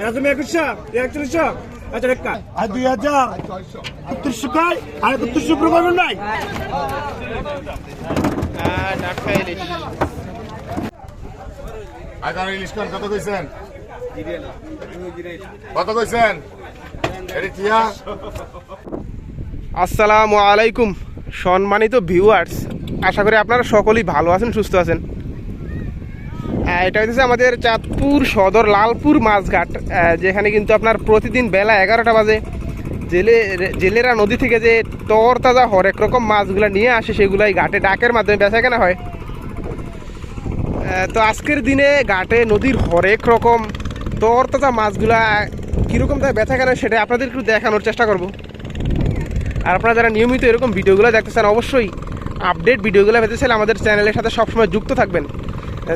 এটা তুমি একুশশো একচল্লিশশো। আচ্ছা রেখা আর দুই হাজার একত্রিশশো কয়? আর একত্রিশশো উপরে করবেন নাই আগার ইলিশ কত কইছেন? কত কইছেন? আসসালামু আলাইকুম সম্মানিত ভিউয়ার্স আশা করি আপনারা সকলেই ভালো আছেন সুস্থ আছেন। এটা হচ্ছে আমাদের চাঁদপুর সদর লালপুর মাছঘাট যেখানে কিন্তু আপনার প্রতিদিন বেলা এগারোটা বাজে জেলে, জেলেরা নদী থেকে যে তর তাজা হরেক রকম মাছগুলো নিয়ে আসে, সেগুলাই ঘাটে ডাকের মাধ্যমে বেচা কেনা হয়। তো আজকের দিনে ঘাটে নদীর হরেক রকম তর তাজা মাছগুলা কীরকম তাই বেচা কেনা সেটা আপনাদের একটু দেখানোর চেষ্টা করব। আর আপনারা যারা নিয়মিত এরকম ভিডিওগুলো দেখতে চান অবশ্যই আপডেট ভিডিওগুলো পেতে চাইলে আমাদের চ্যানেলের সাথে সবসময় যুক্ত থাকবেন।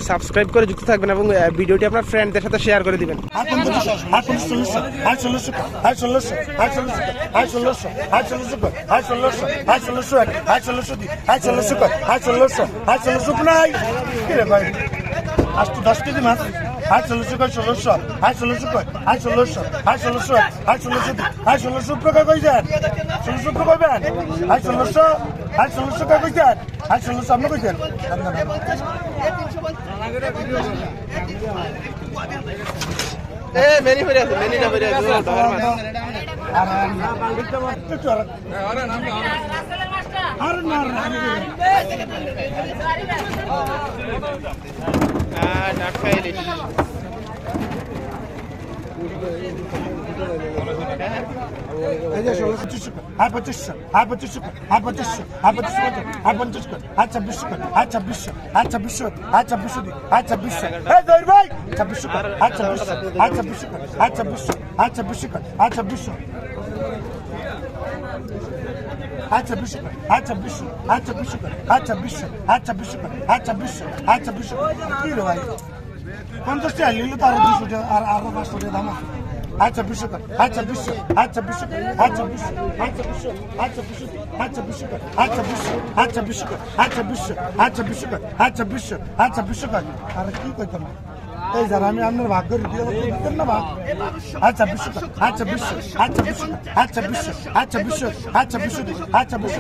সাবস্ক্রাইব করে যুক্ত থাকবেন এবং ভিডিওটি আপনার ফ্রেন্ডদের সাথে শেয়ার করে দিবেন আর সমস্যা কেজি আর সমস্যা ষোলোশো কয় ষোলোশো ষোলোশো আজ ষোলোশো কই যান ষোলোশো প্রকার ষোলোশো কই কই এ মেনি ফেরে আছে মেনি না ফেরে আছে। আর না হ্যাঁ পঁচিশশো হ্যাঁ পঁচিশশো হ্যাঁ পঁচিশশো হ্যাঁ পঁচিশশো হ্যাঁ পঞ্চাশশো হ্যাঁ ছাব্বিশশো হ্যাঁ ছাব্বিশশো হ্যাঁ ছাব্বিশশো হ্যাঁ ছাব্বিশশো হ্যাঁ ছাব্বিশশো হ্যাঁ জহির ভাই ছাব্বিশশো হ্যাঁ ছাব্বিশশো হ্যাঁ ছাব্বিশশো হ্যাঁ ছাব্বিশশো হ্যাঁ ছাব্বিশশো হ্যাঁ ছাব্বিশশো আচ্ছা বিশ্বক আচ্ছা বিশ্বক আচ্ছা বিশ্বক আচ্ছা বিশ্বক আচ্ছা বিশ্বক আচ্ছা বিশ্বক আচ্ছা বিশ্বক কি রে ভাই পঞ্চাশ টাকা নিলে তো আরও দুশো টাকা আর আরও পাঁচশো টাকা দাম আছে। আচ্ছা বিশ্ব আচ্ছা বিশ্ব আচ্ছা বিশ্ব আচ্ছা বিশ্ব আচ্ছা বিশ্ব আচ্ছা বিশ্ব আচ্ছা বিশ্ব আচ্ছা বিশ্ব আচ্ছা বিশ্ব আচ্ছা বিশ্ব আচ্ছা বিশ্ব আচ্ছা বিশ্ব আচ্ছা বিশ্ব আর কি কইতাম? এই যারা আমি আপনার ভাগ করে দিয়ে দিতেন না ভাগ আচ্ছা বিশ্ব আচ্ছা বিশ্ব আচ্ছা বিশ্ব আচ্ছা বিশ্ব আচ্ছা বিশ্ব আচ্ছা বিশ্ব আচ্ছা বিশ্ব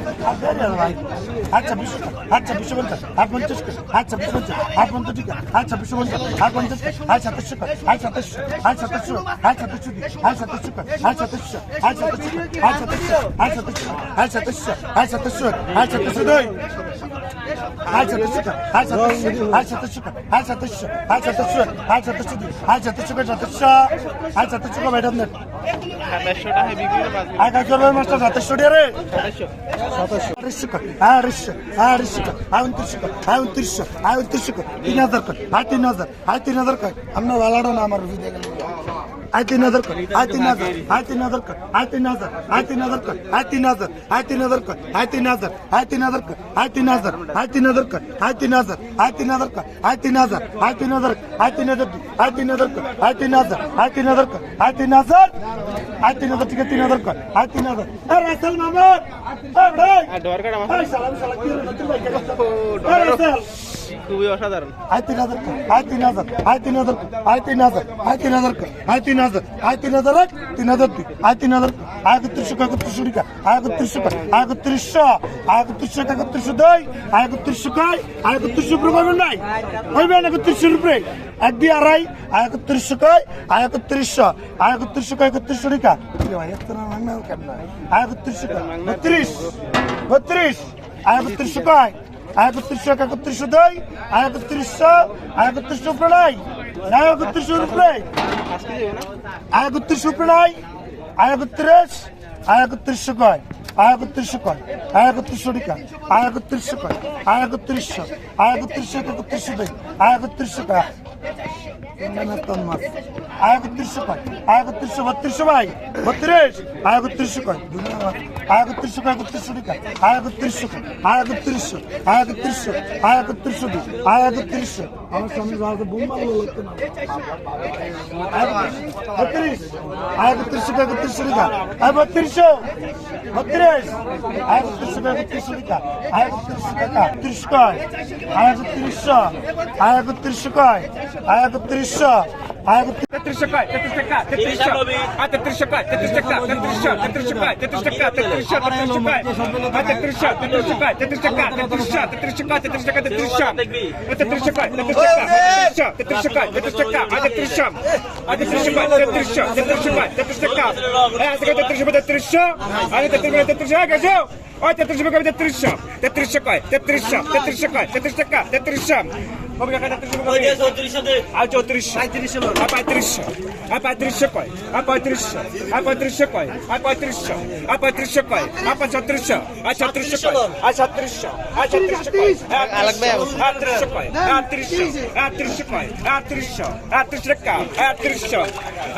আচ্ছা বিশ্ব আচ্ছা বিশ্ব বলতে আর পঞ্চাশ আচ্ছা বিশ্ব বলতে আর পঞ্চাশ আচ্ছা বিশ্ব বলতে আর পঞ্চাশ আচ্ছা সাতাশশো আচ্ছা সাতাশশো আচ্ছা সাতাশশো আচ্ছা সাতাশশো আচ্ছা সাতাশশো আচ্ছা সাতাশশো আচ্ছা সাতাশশো আচ্ছা সাতাশশো আচ্ছা সাতাশশো আচ্ছা সাতাশশো আচ্ছা সাতাশশো দুই আচ্ছা সাতাশশো আচ্ছা হাল সাতশো হাল সাতশো হাল সাতশো হাল সাতশো হাল সাতশো হাল সাতশো হাল সাতশো সাতশো হাল সাতশো ম্যাডাম নেন আকাশ মাস্টার সাতশো রে Arışık ol, arışık, arışık ol, avun tırışık ol, avun tırışık ol, avun tırışık ol. İnazar kol, hadi nazar, hadi nazar kol. Amma valada namar rüfide gelin. Hadi nazar kol, hadi nazar, hadi nazar kol, hadi nazar, hadi nazar kol, hadi nazar, hadi nazar kol, hadi nazar, hadi nazar kol, hadi nazar, hadi nazar kol, hadi nazar, hadi nazar kol, hadi nazar, hadi nazar, hadi nazar, hadi nazar kol, hadi nazar, hadi nazar kol, hadi nazar, hadi nazar, hadi nazar kol, hadi nazar. Erasal Mahmud, hadi. দরকার আমার খুবই অসাধারণ আয় তিন হাজার আয় তিন হাজার আয় তিন হাজার আয় তিন হাজার আয় তিন হাজার আয় তিন হাজার আয় তিন হাজার এক তিন হাজার দুই আয় তিন হাজার আয় একত্রিশশো একত্রিশশো টিকা আয় একত্রিশশো আয় একত্রিশশো আয় একত্রিশশো একত্রিশশো দুই আয় একত্রিশশো কয় আয় একত্রিশশো উপরে পাবেন নাই হইবেন একত্রিশশোর উপরে এক দিয়ে আড়াই আয় একত্রিশশো কয় আয় একত্রিশশো আয় একত্রিশশো কয় একত্রিশশো টিকা আয় একত্রিশশো কয় বত্রিশ বত্রিশ আয় একত্রিশশো কয় আয় একত্রিশশো এক একত্রিশশো দুই আয় একত্রিশশো আয় একত্রিশশো উপরে নাই আয় একত্রিশশো উপরে আয় একত্রিশশো উপরে নাই আয় একত্রিশ আয় একত্রিশশো কয় আয় একত্রিশশো কয় আয় একত্রিশশো টিকা আয় একত্রিশশো কয় আয় একত্রিশশো আয় একত্রিশশো এক একত্রিশশো দুই আয় একত্রিশশো কয় আয় একত্রিশশো কয়? আয় একত্রিশশো বত্রিশশো ভাই? বত্রিশ? আয় একত্রিশশো আমার সামনে যাওয়ার বোম মারলো লাগতো না বত্রিশ আয় একত্রিশশো কয় একত্রিশশো টিকা আয় বত্রিশশো বত্রিশ আয় একত্রিশশো কয় একত্রিশশো টিকা আয় একত্রিশশো টাকা ত্রিশ কয় আয় একত্রিশশো আয় একত্রিশশো কয় আয় একত্রিশশো Тетрищака, Тетрищака, Тетрищак, а Тетрищака, Тетрищака, Тетрищак, Тетрищака, Тетрищака, Тетрищак, Тетрищака, а Тетрищак, Тетрищака, Тетрищака, Тетрищак, Тетрищака, Тетрищака, Тетрищак, а Тетрищака, Тетрищака, Тетрищака, Тетрищака, а Тетрищак, а Тетрищака, Тетрищак, Тетрищака, Тетрищака, а Тетрищака, Тетрищак, а Тетрищака, Тетрищака, кажу! Ой, Тетрищака, Тетрищак, Тетрищака, Тетрищак, Тетрищака, Тетрищака, Тетрищак, কবে কাকা ডাক্তার শুরু করে আর চৌত্রিশশো আর পঁয়ত্রিশশো আর পঁয়ত্রিশশো কয়। আর পঁয়ত্রিশশো আর পঁয়ত্রিশশো কয়। আর পঁয়ত্রিশশো আর পঁয়ত্রিশশো কয়। আর পঁয়ত্রিশশো আর ছত্রিশশো আর ছত্রিশশো আর ছত্রিশশো আটত্রিশশো কয়। আটত্রিশশো আটত্রিশশো কয়। আটত্রিশশো আটত্রিশশো টাকা আটত্রিশশো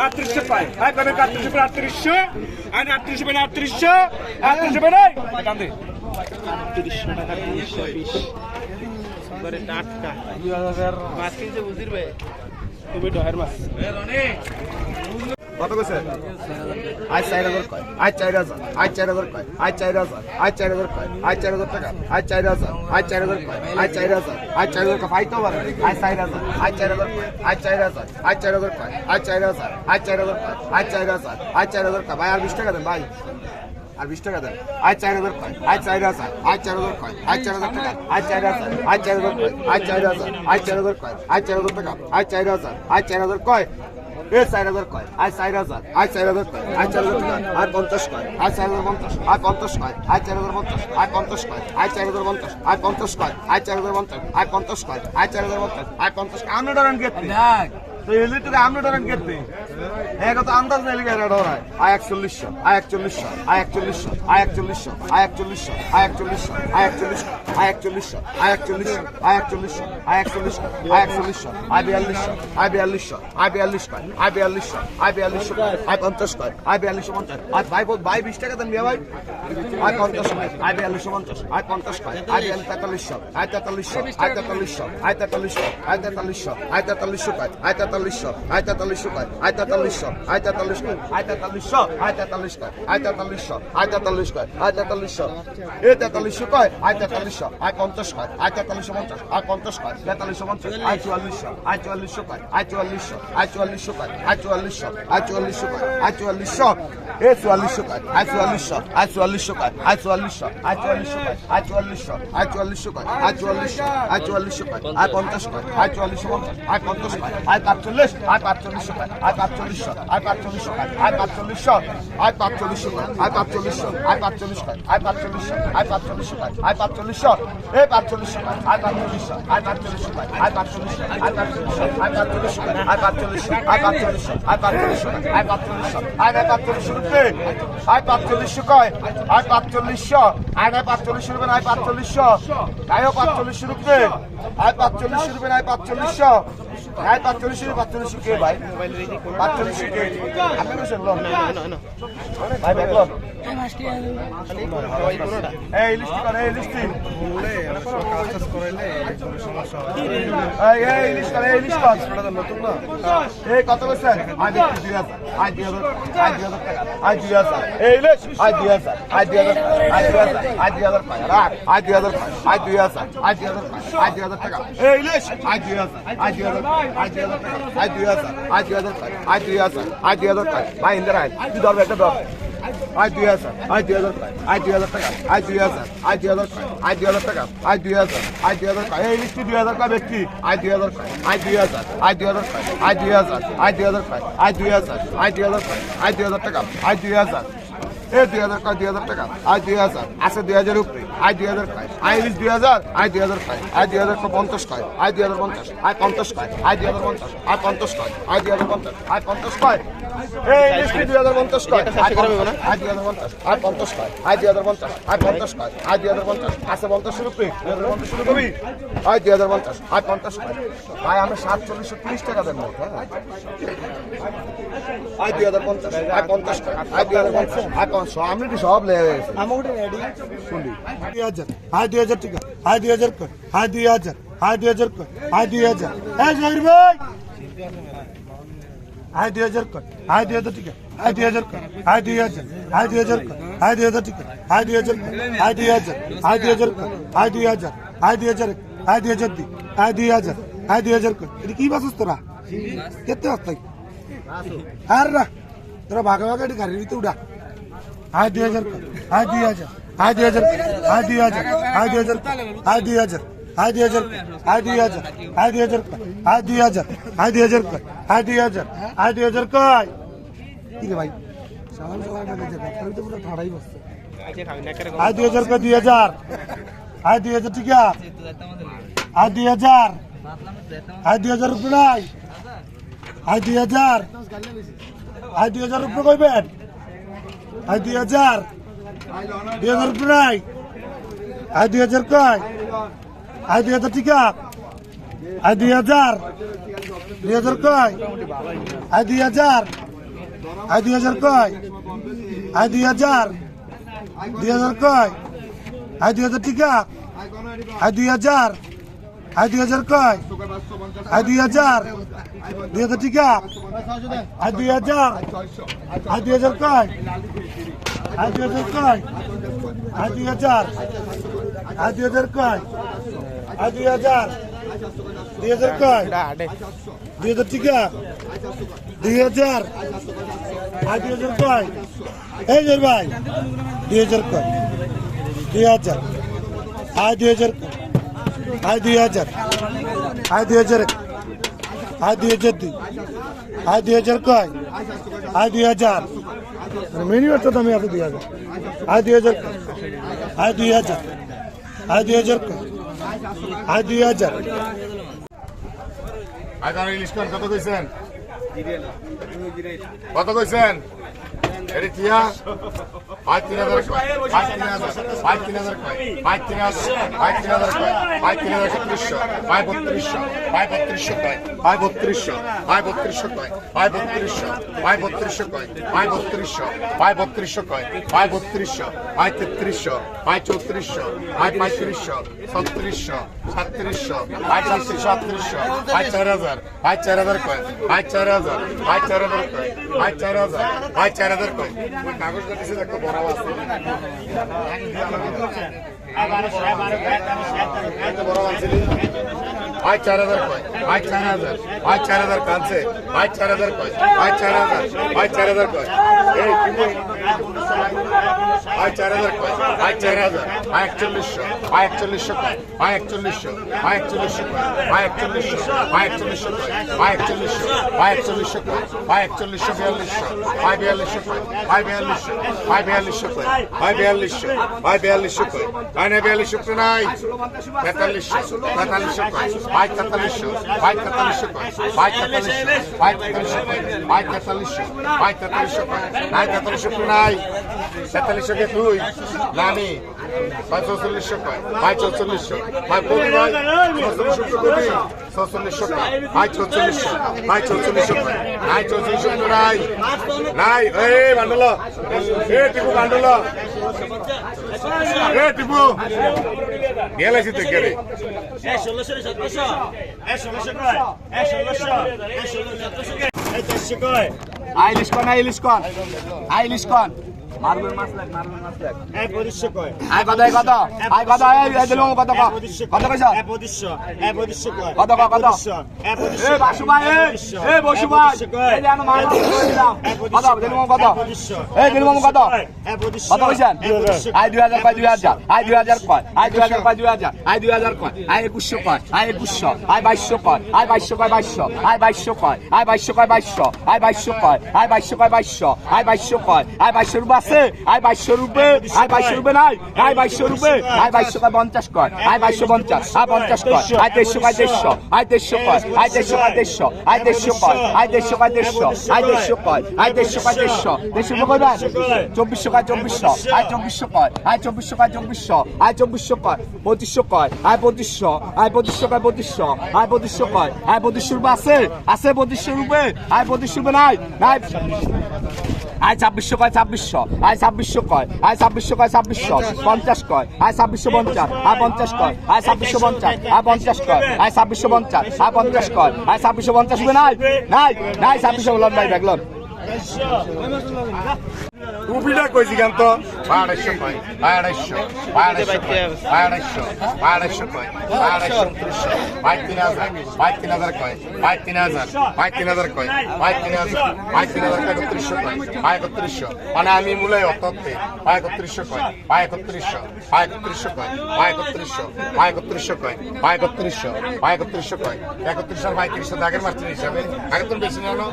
আটত্রিশশো পায় আর কবে আটত্রিশশো আটত্রিশশো আর আটত্রিশশো পেলে আটত্রিশশো আটত্রিশশো পেলে কান্দে আটত্রিশশো টাকা তিনশো করে টাটকা মাছ কিনছে বুঝিরবে তুমি ডহের মাছ কত কইছে আজ চার হাজার কয় আজ চার হাজার আজ চার হাজার কয় আজ চার হাজার আজ চার হাজার কয় আজ চার হাজার টাকা আজ চার হাজার আজ চার হাজার কয় আজ চার হাজার আজ চার হাজার পাইতে পারে আজ চার হাজার আজ চার হাজার কয় আজ চার হাজার আজ চার হাজার কয় আজ চার হাজার আজ চার হাজার কয় আজ চার হাজার আজ চার হাজার কয় ভাই আর বিশ টাকা দেন ভাই আর বিশ টাকা দেন আজ চার হাজার কয় আজ চার হাজার আজ চার হাজার কয় আজ চার হাজার টাকা আজ চার হাজার আজ চার হাজার কয় আজ চার হাজার আজ চার হাজার কয় আজ চার হাজার টাকা আজ চার হাজার আজ চার হাজার কয় এ চার হাজার কয় আজ চার হাজার আজ চার হাজার কয় আজ চার হাজার টাকা আর পঞ্চাশ কয় আজ চার হাজার পঞ্চাশ আর পঞ্চাশ কয় আজ চার হাজার পঞ্চাশ আর পঞ্চাশ কয় আজ আমি ডরান গেতে তো এলি তো আমি ডরান গেতে এক তো আন্দাজ নাই লিখে ডরায় আয় একচল্লিশশো আয় একচল্লিশশো আয় একচল্লিশশো আয় একচল্লিশশো আয় একচল্লিশশো আয় একচল্লিশশো আয় একচল্লিশশো আয় একচল্লিশশো আয় একচল্লিশশো আয় একচল্লিশশো আয় একচল্লিশশো আয় একচল্লিশশো আয় বিয়াল্লিশশো আয় বিয়াল্লিশশো আয় বিয়াল্লিশ কয় আয় বিয়াল্লিশশো আয় বিয়াল্লিশশো আয় পঞ্চাশ কয় আয় বিয়াল্লিশশো পঞ্চাশ আয় ভাই ভাই বিশ টাকা আয় পঞ্চাশ কয় আয় বিয়াল্লিশশো পঞ্চাশ আয় পঞ্চাশ কয় আয় বিয়াল্লিশ তেতাল্লিশশো আয় তেতাল্লিশশো আয় তেতাল্লিশশো আয় তেতাল্লিশশো আয় তেতাল্লিশশো আয় তেতাল্লিশশো কয় আয় তেতাল্লিশশো আয় তেতাল্লিশশো কয় আয় তেতাল্লিশশো আয় তেতাল্লিশ কয় আয় তেতাল্লিশশো আয় তেতাল্লিশ কয় আয় তেতাল্লিশশো আয় তেতাল্লিশ কয় আয় তেতাল্লিশশো এ তেতাল্লিশশো কয় আয় তেতাল্লিশশো আয় পঞ্চাশ কয় আয় তেতাল্লিশশো পঞ্চাশ আয় পঞ্চাশ কয় তেতাল্লিশশো পঞ্চাশ আয় চুয়াল্লিশশো আয় চুয়াল্লিশশো কয় আয় চুয়াল্লিশশো আয় চুয়াল্লিশশো কয় আয় চুয়াল্লিশশো আয় চুয়াল্লিশশো কয় আয় চুয়াল্লিশশো এ চুয়াল্লিশশো কয় আয় চুয়াল্লিশশো আয় চুয়াল্লিশশো কয় আয় চুয়াল্লিশশো আয় চুয়াল্লিশশো কয় আয় চুয়াল্লিশশো আয় চুয়াল্লিশশো কয় আয় চুয়াল্লিশশো আয় চুয়াল্লিশশো কয় আয় পঞ্চাশ কয় আয় চুয়াল্লিশশো পঞ্চাশ আয় পঞ্চাশ কয় আয় পাঁচচল্লিশ আয় পাঁচচল্লিশশো আয় পাঁচচল্লিশশো আয় পাঁচচল্লিশশো আয় পাঁচচল্লিশশো আয় পাঁচচল্লিশশো আয় পাঁচচল্লিশশো আয় পাঁচচল্লিশ কয় আয় পাঁচচল্লিশশো আয় পাঁচচল্লিশশো আয় পাঁচচল্লিশশো এ পাঁচচল্লিশশো আয় পাঁচচল্লিশশো আয় পাঁচচল্লিশশো আয় পাঁচচল্লিশশো আয় পাঁচচল্লিশশো আয় পাঁচচল্লিশশো আয় পাঁচচল্লিশশো আয় পাঁচচল্লিশশো আয় পাঁচচল্লিশশো আয় পাঁচচল্লিশশো আয় পাঁচচল্লিশশো আয় পাঁচচল্লিশশো কয় আয় পাঁচচল্লিশশো আয় পাঁচচল্লিশশো রুপে আয় পাঁচচল্লিশশো আয় পাঁচচল্লিশশো রুপে আয় পাঁচচল্লিশশো রুপে আয় পাঁচচল্লিশশো আয় পাঁচচল্লিশশো মোবাইলের বাথরুমে শুকিয়ে ভাই বাথরুমে শুকিয়ে আপনি বসে লন ভাই ব্যাগ লন এই লিস্টি করে এই লিস্টি বলে কাজ টাজ করাইলে সমস্যা হয় এই এই লিস্ট করে এই লিস্ট কর এটা নতুন না এই কত বসে আই দেখি দিয়া আই দিয়া আই দিয়া আই দিয়া এই লিস্ট আই দিয়া আই দিয়া আই দিয়া আই দিয়া রাখ আই দিয়া আই দিয়া আই দিয়া আই দিয়া এই লিস্ট আই দিয়া আই দিয়া আই দিয়া আজ দুই হাজার টাকা আজ দুই হাজার আজ দুই হাজার আজ দুই হাজার পাঁচ ভাই ইন্দিরা আয় তুই ধরবে একটা ধর আজ দুই হাজার আজ দুই হাজার আজ দুই হাজার টাকা আজ দুই হাজার আজ দুই হাজার আজ দুই হাজার টাকা আজ দুই হাজার আজ দুই হাজার এই লিস্টি দুই হাজার টাকা ব্যক্তি আজ দুই হাজার আজ দুই হাজার আজ দুই হাজার আজ দুই হাজার আজ দুই হাজার আজ দুই হাজার আজ দুই হাজার আজ দুই হাজার টাকা আজ দুই হাজার এ দুই হাজার কয়, দুই হাজার টাকা? আজ দুই হাজার। আছে দুই হাজার উপরে। আজ দুই হাজার কয়। আই ইলিশ দুই হাজার। আজ দুই হাজার কয়। আজ দুই হাজার পঞ্চাশ কয়। আজ দুই হাজার পঞ্চাশ। আজ পঞ্চাশ কয়। আজ দুই হাজার পঞ্চাশ। আজ পঞ্চাশ কয়। আজ দুই হাজার পঞ্চাশ। আয় পঞ্চাশ কয়। এই ইলিশটি দুই হাজার পঞ্চাশ কয় আজ দুই হাজার পঞ্চাশ আজ পঞ্চাশ কয় আজ দুই হাজার পঞ্চাশ আজ পঞ্চাশ কয় আজ দুই হাজার পঞ্চাশ আছে পঞ্চাশ শুরু করে দুই হাজার পঞ্চাশ শুরু করবি আজ দুই হাজার পঞ্চাশ আজ পঞ্চাশ কয় ভাই আমরা সাতচল্লিশশো তিরিশ টাকা দেন হ্যাঁ আজ দুই হাজার পঞ্চাশ আজ পঞ্চাশ কয় আজ দুই হাজার পঞ্চাশ আজ পঞ্চাশ আপনি কি সব লেগে গেছে দুই হাজার আয় দুই হাজার টাকা আয় দুই হাজার কর আয় দুই হাজার আয় দুই হাজার কর আয় দুই হাজার জহির ভাই আয় দুই হাজার কর আয় দুই হাজার টাকা আয় দুই হাজার কর আয় দুই হাজার আয় দুই হাজার কর আয় দুই হাজার টাকা আয় দুই হাজার কর আয় দুই হাজার আয় দুই হাজার কর আয় দুই হাজার আয় দুই হাজার আয় দুই হাজার দি আয় দুই হাজার আয় দুই হাজার কর এটা কি বাসস তোরা কেতে আসতাই আর না তোরা ভাগে ভাগে এটি গাড়ির ভিতরে উঠা আয় দুই হাজার আয় দুই হাজার আয় দুই হাজার আয় দুই হাজার আয় দুই হাজার আয় দুই হাজার हाय दुई हज़ार हाय दुई हज़ार हाय दुई हज़ार हाय दुई हज़ार हाय दुई हज़ार हाय दुई हज़ार हाय दुई हज़ार কই কি রে ভাই সালাম সালাম করে যা আমি তো পুরো ঠাড়াই বসছে হায় দুই হাজার কই দুই হাজার হায় দুই হাজার ঠিক আছে হায় দুই হাজার হায় দুই হাজার রুপি নাই হায় দুই হাজার হায় দুই হাজার রুপি কইবেন হায় দুই হাজার দুই হাজার রুপি নাই হায় দুই হাজার কয় আয় দুই হাজার আছে আয় দুই হাজার দুই হাজার কয় আয় দুই হাজার আয় দুই হাজার কয় আয় দুই হাজার দুই হাজার কয় আয় দুই হাজার আছে আয় দুই হাজার আয় দুই হাজার কয় আয় দুই হাজার দুই হাজার আছে আয় দুই হাজার আয় দুই হাজার কয় আয় দুই হাজার কয় আয় দুই হাজার আয় দুই হাজার কয় আয় দুই হাজার দুই হাজার কয় দুই হাজার ঠিক আছে দুই হাজার আয় দুই হাজার কয় এই জোর ভাই দুই হাজার কয় দুই হাজার আয় দুই হাজার কয় আয় দুই হাজার আয় দুই হাজার আয় দুই হাজার দুই আয় দুই হাজার কয় আয় দুই হাজার মিনিমাম তো দামি আছে দুই হাজার আয় দুই হাজার কয়? আয় দুই হাজার আয় দুই হাজার কয়? আয় দুই হাজার। কত কইছেন? কত কইছেন? এটি টিয়া পাঁচ তিন হাজার পাঁচ তিন হাজার পাঁচ তিন হাজার পাঁচ তিন হাজার পাঁচ তিন হাজার পাঁচ তিন হাজার ছত্রিশশো পাঁচ বত্রিশশো পাঁচ বত্রিশশো কয় পাঁচ বত্রিশশো পাঁচ বত্রিশশো কয় পাঁচ বত্রিশশো পাঁচ বত্রিশশো কয় পাঁচ বত্রিশশো পাঁচ বত্রিশশো কয় পাঁচ বত্রিশশো পাঁচ তেত্রিশশো পাঁচ চৌত্রিশশো পাঁচ পঁয়ত্রিশশো ছত্রিশশো সাতত্রিশশো পাঁচ সাতত্রিশশো আটত্রিশশো পাঁচ চার হাজার পাঁচ চার হাজার কয় পাঁচ চার হাজার পাঁচ চার হাজার কয় পাঁচ চার হাজার পাঁচ চার হাজার আজ চার হাজার কয়? আজ চার হাজার। আজ চার হাজার কাঁদছে। আজ চার হাজার কয়? আজ চার হাজার। আজ চার হাজার কয়? এই কিন্তু পাঁচ চার হাজার কয় পাঁচ চার হাজার পাঁচ একচল্লিশশো পাঁচ একচল্লিশশো কয় পাঁচ একচল্লিশশো পাঁচ একচল্লিশশো কয় পাঁচ একচল্লিশশো পাঁচ একচল্লিশশো কয় পাঁচ একচল্লিশশো পাঁচ একচল্লিশশো কয় পাঁচ একচল্লিশশো বিয়াল্লিশশো পাঁচ বিয়াল্লিশশো কয় পাঁচ বিয়াল্লিশশো পাঁচ বিয়াল্লিশশো কয় পাঁচ বিয়াল্লিশশো পাঁচ বিয়াল্লিশশো কয় পাঁচ না বিয়াল্লিশশো তো নাই তেতাল্লিশশো তেতাল্লিশশো কয় পাঁচ তেতাল্লিশশো পাঁচ তেতাল্লিশশো কয় পাঁচ তেতাল্লিশশো পাঁচ তেতাল্লিশশো কয় পাঁচ তেতাল্লিশশো পাঁচ তেতাল্লিশশো কয় নাই তেতাল্লিশশো তো নাই তেতাল্লিশশো কে তুই না আমি পাঁচ চৌচল্লিশশো কয় পাঁচ চৌচল্লিশশো পাঁচ কবি নয় চৌচল্লিশশো কবি চৌচল্লিশশো কয় পাঁচ চৌচল্লিশশো পাঁচ চৌচল্লিশশো কয় নাই চৌচল্লিশশো নাই নাই এ বান্ডল, এ টিপু বান্ডল, এ টিপু গেলাইছি তো গেলে। ষোলোশো এক ষোলোশো ষোলোশো এক ষোলো সতেরোশো এক চারশো কয়। আইলিশ কন আইলিশ কন। আইলিশ কন। মারবেন মাছ লাগ মারবেন মাছ লাগ। এক কয়? আই কত কত? আই কত? আই এই দিলুম কত কত? এক পঁচিশশো। কত কইছ? এক পঁচিশশো। এক পঁচিশশো কয়? কত কয়, কত? পঁচিশশো। এক পঁচিশশো। এ বাসু ভাই এ এ বসু ভাই এই যে আনো কত দিলুম কত? এই দিলুম কত? এক পঁচিশশো। কত কইছেন? আই কয় দুই হাজার? আই দুই হাজার কয়? আই কয় আই কয়? আই কয়? আই আই কয়? আই কয় আই কয়? আই কয় বাইশশো? আই বাইশশো কয়? আই কয় বাইশশো? আই বাইশশো কয়? আই আছে। আই বাইশশো রূপে আই বাইশশো রূপে নাই। আই বাইশশো রূপে আই বাইশশো পঞ্চাশ কয়। আই বাইশশো পঞ্চাশ আই পঞ্চাশ কয়। আই দেড়শো কয় দেড়শো। আই দেড়শো কয় আই দেড়শো কয় দেড়শো। আই দেড়শো কয় আই দেড়শো কয় দেড়শো। আই দেড়শো কয় আই দেড়শো কয় দেড়শো। দেড়শো কয় চব্বিশশো কয় চব্বিশশো। আই চব্বিশশো কয় আই চব্বিশশো কয় চব্বিশশো। আই চব্বিশশো কয় পঁচিশশো কয় আই পঁচিশশো। আই পঁচিশশো কয় পঁচিশশো। আই পঁচিশশো কয় আই পঁচিশশো রূপে আছে। আছে পঁচিশশো রূপে। আই পঁচিশশো রূপে নাই। নাই। আই ছাব্বিশশো কয়, ছাব্বিশশো। আয় ছাব্বিশশো কয়, আয় ছাব্বিশশো কয়, ছাব্বিশশো। পঞ্চাশ কয়, আয় ছাব্বিশশো পঞ্চাশ, আয় পঞ্চাশ কয়, আয় ছাব্বিশশো পঞ্চাশ, আয় পঞ্চাশ কয়, আয় ছাব্বিশশো পঞ্চাশ, আয় পঞ্চাশ কয়, আয় ছাব্বিশশো পঞ্চাশ নাই? নাই নাই, ছাব্বিশশো বললাম নাই দেখলাম টুপিটা কইছি কেন তো আড়াইশো কয় আড়াইশো আড়াইশো আড়াইশো আড়াইশো কয় আড়াইশো উনত্রিশশো পাঁচ তিন হাজার পাঁচ তিন হাজার কয় পাঁচ তিন হাজার পাঁচ তিন হাজার কয় পাঁচ তিন হাজার পাঁচ তিন হাজার একত্রিশশো কয় পাঁচ একত্রিশশো মানে আমি মূলে অতত্তে পাঁচ একত্রিশশো কয় পাঁচ একত্রিশশো পাঁচ একত্রিশশো কয় পাঁচ একত্রিশশো পাঁচ একত্রিশশো কয় পাঁচ একত্রিশশো পাঁচ একত্রিশশো কয়। একত্রিশশো আর পঁয়ত্রিশশো দাগের হিসাবে আগে তো বেশি জানো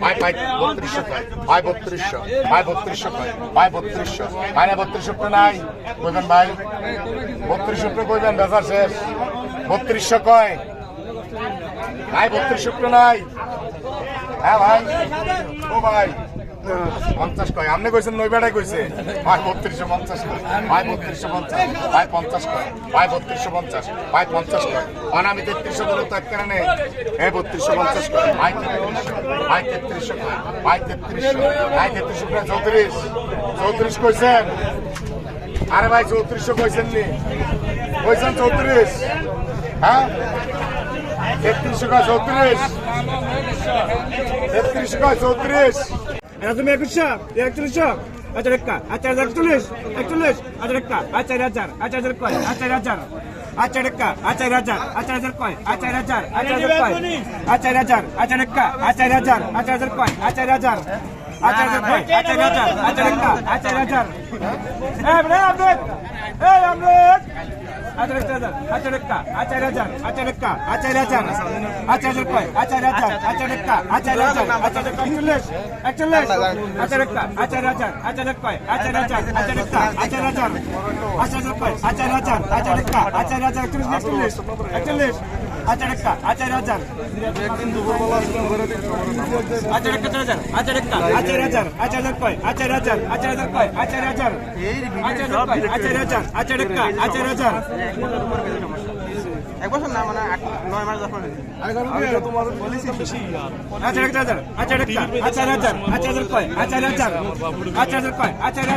পাঁচ পাঁচ বত্রিশশো কয় পাঁচ বত্রিশশো পাঁচ বত্রিশশো কয় ভাই বত্রিশশো। পাঁচ বত্রিশশো তো নাই। কইবেন ভাই। বত্রিশশো কইবেন, বেজার শেষ। বত্রিশশো কয়? ভাই বত্রিশশো নাই। হ্যাঁ ভাই। ও ভাই। পঞ্চাশ কয়। আপনি কইছেন নই বেড়াই কইছে। ভাই বত্রিশশো পঞ্চাশ কয়। ভাই বত্রিশশো পঞ্চাশ। ভাই পঞ্চাশ কয়। ভাই বত্রিশশো পঞ্চাশ। ভাই পঞ্চাশ কয়। মানে আমি তেত্রিশশো বলে তো এক কারণে এই বত্রিশশো পঞ্চাশ কয়। ভাই তেত্রিশশো। ভাই তেত্রিশশো কয়। ভাই তেত্রিশশো। ভাই তেত্রিশশো কয় চৌত্রিশ। চৌত্রিশ কইছেন? আরে ভাই চৌত্রিশশো কইছেন নি। কইছেন চৌত্রিশ? হ্যাঁ? তেত্রিশশো কয় চৌত্রিশ? তেত্রিশশো কয় চৌত্রিশ? এটা তুমি একুশশো একচল্লিশশো আচ্ছা একটা আচ্ছা একচল্লিশ একচল্লিশ আচ্ছা একটা আচ্ছা হাজার আচ্ছা হাজার কয় আচ্ছা হাজার আচ্ছা একটা আচ্ছা হাজার আচ্ছা হাজার কয় আচ্ছা হাজার আচ্ছা হাজার কয় আচ্ছা হাজার আচ্ছা একটা আচ্ছা হাজার আচ্ছা হাজার কয় আচ্ছা হাজার আচ্ছা হাজার কয় আচ্ছা হাজার আচ্ছা একটা আচ্ছা হাজার রে আমরেদ এই আমরেদ আচ্ছা আচ্ছা আচ্ছা আচ্ছা একটা আচ্ছা হাজার আচ্ছা হাজার কয় আচ্ছা আচ্ছা একটা আচ্ছা হাজার আচ্ছা একচল্লিশ আচ্ছা আচ্ছা হাজার আচ্ছা কয় আচ্ছা আচ্ছা আচ্ছা হাজার আচ্ছা হাজার কয় আচ্ছা হাজার আচ্ছা একটা আচ্ছা হাজার একচল্লিশ একচল্লিশ আচ্ছা একটা আচ্ছা হাজার আচ্ছা একটা হাজার আচ্ছা একটা আচ্ছা হাজার আচ্ছা হাজার কয় আচ্ছা হাজার আচ্ছা হাজার কয় আচ্ছা হাজার আচ্ছা হাজার কয় আচ্ছা হাজার আচ্ছা একটা আচ্ছা হাজার এক বছর না মানে নয় মাস যখন আচ্ছা একটা হাজার আচ্ছা একটা আচ্ছা হাজার আচ্ছা হাজার কয় আচ্ছা হাজার আচ্ছা হাজার কয় আচ্ছা হাজার